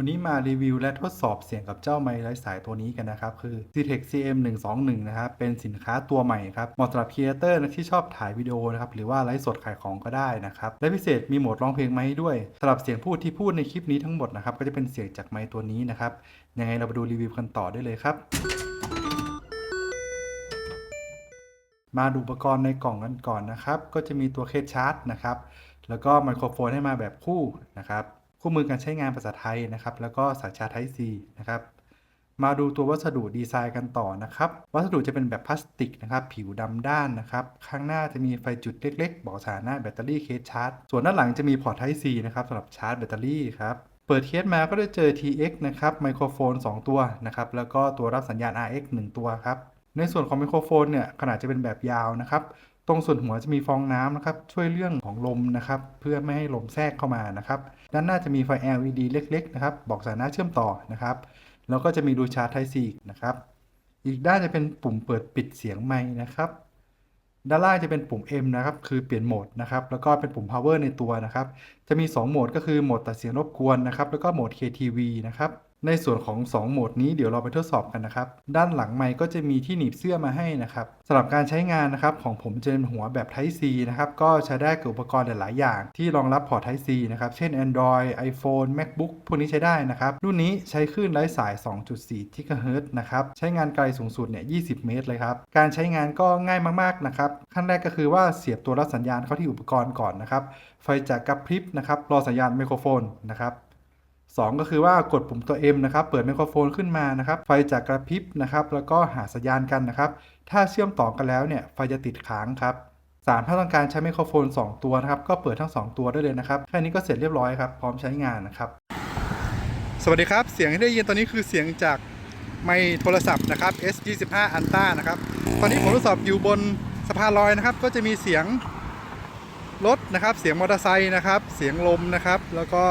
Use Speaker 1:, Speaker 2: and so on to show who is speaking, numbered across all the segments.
Speaker 1: วันนี้มารีวิวและทดสอบเสียงกับเจ้าไมค์ไร้สายตัวนี้กันนะครับ คือ Ctech CM121 นะครับ เป็นสินค้าตัวใหม่ครับเหมาะสำหรับครีเอเตอร์ที่ชอบถ่ายวิดีโอนะครับ หรือว่าไลฟ์สดขายของก็ได้นะครับ และพิเศษมีโหมดร้องเพลงมาให้ด้วยสำหรับเสียงพูดที่พูดในคลิปนี้ทั้งหมดนะครับ ก็จะเป็นเสียงจากไมค์ตัวนี้นะครับ ยังไงเราไปดูรีวิวกันต่อได้เลยครับมาดูอุปกรณ์ในกล่องกันก่อนนะครับ ก็จะมีตัวเคสชาร์จนะครับ แล้วก็ไมโครโฟนให้มาแบบคู่นะครับ คู่มือการใช้งานภาษาไทยนะครับ แล้วก็สายชาร์จ Type C นะครับ มาดูตัววัสดุดีไซน์กันต่อนะครับ วัสดุจะเป็นแบบพลาสติกนะครับ ผิวดำด้านนะครับ ข้างหน้าจะมีไฟจุดเล็กๆ บอกสถานะแบตเตอรี่เคสชาร์จ ส่วนด้านหลังจะมีพอร์ต Type C นะครับสำหรับชาร์จแบตเตอรี่ครับเปิดเคสมาก็ได้เจอ TX นะครับไมโครโฟน 2 ตัวนะครับ แล้วก็ตัวรับสัญญาณ RX 1 ตัวครับ ในส่วนของไมโครโฟนเนี่ยขนาดจะเป็นแบบยาวนะครับ ตรงส่วนหัวจะมีฟองน้ำนะครับช่วยเรื่องของลมนะครับเพื่อไม่ให้ลมแทรกเข้ามานะครับด้านหน้าจะมีไฟ LED เล็กๆนะครับบอกสถานะเชื่อมต่อนะครับแล้วก็จะมีรูชาร์จ Type C อีนะครับอีกด้านจะเป็นปุ่มเปิดปิดเสียงไมค์นะครับด้านล่างจะเป็นปุ่ม M นะครับ คือเปลี่ยนโหมดนะครับ แล้วก็เป็นปุ่ม power ในตัวนะครับ จะมี 2 โหมดก็คือโหมดตัดเสียงรบกวนนะครับ แล้วก็โหมด KTV นะครับ ในส่วนของ 2 โหมดนี้เดี๋ยวเราไปทดสอบกันนะครับ ด้านหลังไมค์ก็จะมีที่หนีบเสื้อมาให้นะครับสำหรับการใช้งานนะครับของผมจะเป็นหัวแบบ Type C นะครับก็ใช้ได้กับอุปกรณ์หลาย ๆ อย่าง ที่รองรับพอร์ต Type C นะครับ เช่น Android iPhone MacBook พวกนี้ใช้ได้นะครับ รุ่นนี้ใช้คลื่นไร้สาย 2.4 GHz นะครับ ใช้งานไกลสูงสุดเนี่ย 20 เมตรเลยครับ การใช้งานก็ง่ายมาก ๆ นะครับ ขั้นแรกก็คือว่าเสียบตัวรับสัญญาณเข้าที่อุปกรณ์ก่อนนะครับ ไฟจะกระพริบนะครับ รอสัญญาณไมโครโฟนนะครับ สองก็คือว่ากดปุ่มตัว M นะครับ เปิดไมโครโฟนขึ้นมานะครับ ไฟจะกระพริบนะครับ แล้วก็หาสัญญาณกันนะครับ ถ้าเชื่อมต่อกันแล้วเนี่ย ไฟจะติดค้างครับสามถ้าต้องการใช้ไมโครโฟน 2 ตัวนะครับ ก็เปิดทั้ง 2 ตัวได้เลยนะครับ แค่นี้ก็เสร็จเรียบร้อยครับ พร้อมใช้งานนะครับ สวัสดีครับ เสียงที่ได้ยินตอนนี้คือเสียงจากไมโทรศัพท์นะครับ S25 Ultra นะครับ ตอนนี้ผมทดสอบอยู่บนสะพานลอยนะครับ ก็จะมีเสียงรถนะครับ เสียงมอเตอร์ไซค์นะครับ เสียงลมนะครับ แล้วก็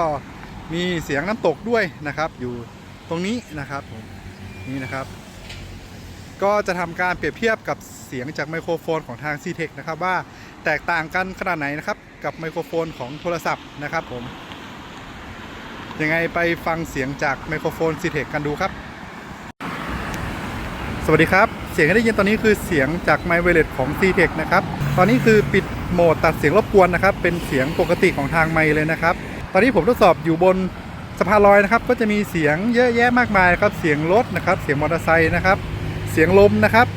Speaker 1: มีเสียงน้ำตกด้วยนะครับ อยู่ตรงนี้นะครับผมนี่นะครับ ก็จะทำการเปรียบเทียบกับเสียงจากไมโครโฟนของทาง c t e c นะครับว่าแตกต่างกันขนาดไหนนะครับกับไมโครโฟนของโทรศัพท์นะครับผมยังไงไปฟังเสียงจากไมโครโฟน c t e c กันดูครับ สวัสดีครับ เสียงที่ได้ยินตอนนี้คือเสียงจากไมค์เวเลตของ c t e c นะครับ ตอนนี้คือปิดโหมดตัดเสียงรบกวนนะครับ เป็นเสียงปกติของทางไมเลยนะครับ ตอนนี้ผมทดสอบอยู่บนสะพานลอยนะครับ ก็จะมีเสียงเยอะแยะมากมายครับ เสียงรถนะครับ เสียงมอเตอร์ไซค์นะครับ เสียงลมนะครับ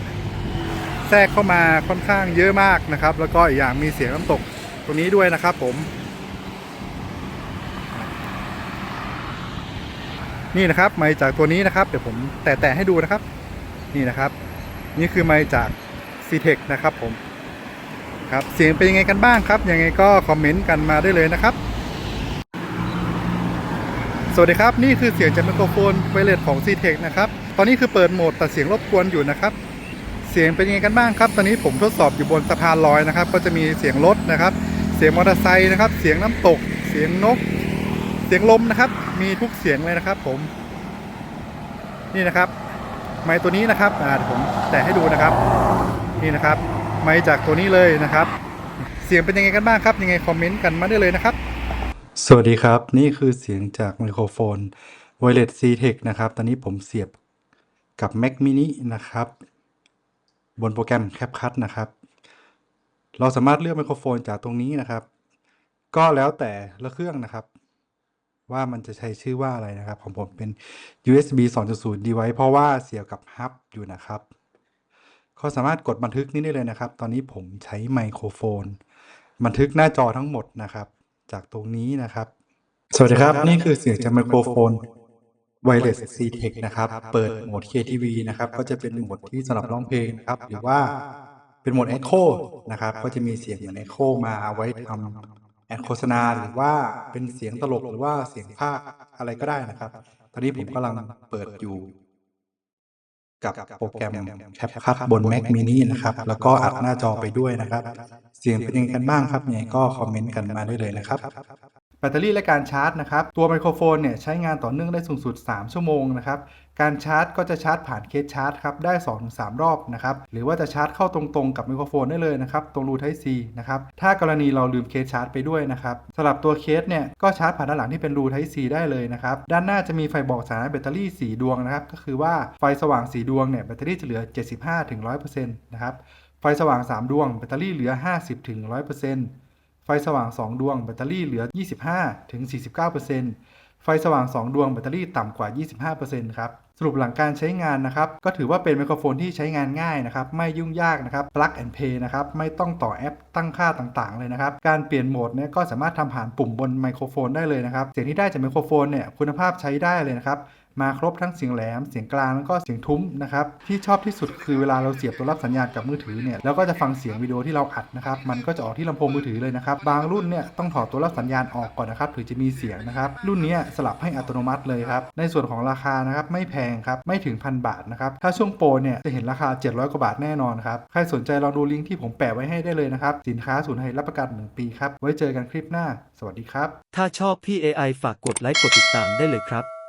Speaker 1: แทรกเข้ามาค่อนข้างเยอะมากนะครับ แล้วก็อีกอย่างมีเสียงน้ำตกตรงนี้ด้วยนะครับ ผม นี่นะครับไมค์จากตัวนี้นะครับ เดี๋ยวผมแตะๆให้ดูนะครับ นี่นะครับ นี่คือไมค์จาก c t e c h นะครับผมครับเสียงเป็นยังไงกันบ้างครับยังไงก็คอมเมนต์กันมาได้เลยนะครับ สวัสดีครับ นี่คือเสียงจากไมโครโฟนไวเลสของ c t e c นะครับ ตอนนี้คือเปิดโหมดตัดเสียงรบกวนอยู่นะครับ เสียงเป็นยังไงกันบ้างครับ ตอนนี้ผมทดสอบอยู่บนสะพานลอยนะครับ ก็จะมีเสียงรถนะครับ เสียงมอเตอร์ไซค์นะครับ เสียงน้ำตก เสียงนก เสียงลมนะครับ มีทุกเสียงเลยนะครับ ผม นี่นะครับ ไม้ตัวนี้นะครับอ่าเดี๋ยวผมแตะให้ดูนะครับ นี่นะครับ ไม้จากตัวนี้เลยนะครับ เสียงเป็นยังไงกันบ้างครับ ยังไงคอมเมนต์กันมาได้เลยนะครับ สวัสดีครับ นี่คือเสียงจากไมโครโฟน w i r e l e s c t e c h นะครับ ตอนนี้ผมเสียบกับ Mac mini นะครับ บนโปรแกรม CapCut นะครับ เราสามารถเลือกไมโครโฟนจากตรงนี้นะครับ ก็แล้วแต่ละเครื่องนะครับ ว่ามันจะใช้ชื่อว่าอะไรนะครับ ของผมเป็น USB 2.0 device เพราะว่าเสียบกับฮับอยู่นะครับก็สามารถกดบันทึกนี้ได้เลยนะครับ ตอนนี้ผมใช้ไมโครโฟน บันทึกหน้าจอทั้งหมดนะครับ จากตรงนี้นะครับ สวัสดีครับ นี่คือเสียงจากไมโครโฟน Wireless c t e c h นะครับ เปิดโหมด KTV นะครับ ก็จะเป็นโหมดที่สำหรับร้องเพลงนะครับ หรือว่าเป็นโหมด Echo นะครับ ก็จะมีเสียงเหมือน Echo มาเอาไว้ทำแอดโฆษณาหรือว่าเป็นเสียงตลกหรือว่าเสียงภาคอะไรก็ได้นะครับ ตอนนี้ผมกำลังเปิดอยู่ กับโปรแกรม CapCut บน Mac mini นะครับ แล้วก็อัดหน้าจอไปด้วยนะครับ เสียงเป็นยังไงกันบ้างครับยังไงก็คอมเมนต์กันมาได้เลยนะครับ แบตเตอรี่และการชาร์จนะครับ ตัวไมโครโฟนเนี่ยใช้งานต่อเนื่องได้สูงสุด 3 ชั่วโมงนะครับ การชาร์จก็จะชาร์จผ่านเคสชาร์จครับ ได้ 2-3 รอบนะครับ หรือว่าจะชาร์จเข้าตรงๆ กับไมโครโฟนได้เลยนะครับ ตรงรู Type C นะครับ ถ้ากรณีเราลืมเคสชาร์จไปด้วยนะครับสำหรับตัวเคสเนี่ยก็ชาร์จผ่านด้านหลังที่เป็นรู Type C ได้เลยนะครับ ด้านหน้าจะมีไฟบอกสถานะแบตเตอรี่ 4 ดวงนะครับ ก็คือว่าไฟสว่าง 4 ดวงเนี่ยแบตเตอรี่จะเหลือ 75-100%นะครับ ไฟสว่าง 3 ดวงแบตเตอรี่เหลือ 50-100% ฟสว่าง 2 ดวงแบตเตอรี่เหลือ 25-49%ไฟสว่าง 2 ดวงแบตเตอรี่ต่ำกว่า 25%ครับ สรุปหลังการใช้งานนะครับ ก็ถือว่าเป็นไมโครโฟนที่ใช้งานง่ายนะครับ ไม่ยุ่งยากนะครับ plug and play นะครับ ไม่ต้องต่อแอปตั้งค่าต่างๆ เลยนะครับ การเปลี่ยนโหมดเนี่ยก็สามารถทำผ่านปุ่มบนไมโครโฟนได้เลยนะครับ เสียงที่ได้จากไมโครโฟนเนี่ยคุณภาพใช้ได้เลยนะครับ มาครบทั้งเสียงแหลม เสียงกลางแล้วก็เสียงทุ้มนะครับที่ชอบที่สุดคือเวลาเราเสียบตัวรับสัญญาณกับมือถือเนี่ยแล้วก็จะฟังเสียงวิดีโอที่เราอัดนะครับมันก็จะออกที่ลำโพงมือถือเลยนะครับบางรุ่นเนี่ยต้องถอดตัวรับสัญญาณออกก่อนนะครับถึงจะมีเสียงนะครับรุ่นนี้สลับให้อัตโนมัติเลยครับในส่วนของราคานะครับไม่แพงครับไม่ถึงพันบาทนะครับถ้าช่วงโปรเนี่ยจะเห็นราคา 700 กว่าบาทแน่นอนครับใครสนใจลองดูลิงก์ที่ผมแปะไว้ให้ได้เลยนะครับสินค้าศูนย์ไทยรับประกัน 1 ปีครับไว้เจอกันคลิปหน้า สวัสดีครับ
Speaker 2: ถ้าชอบพี่ AI ฝากกดไลค์กดติดตามได้เลยครับ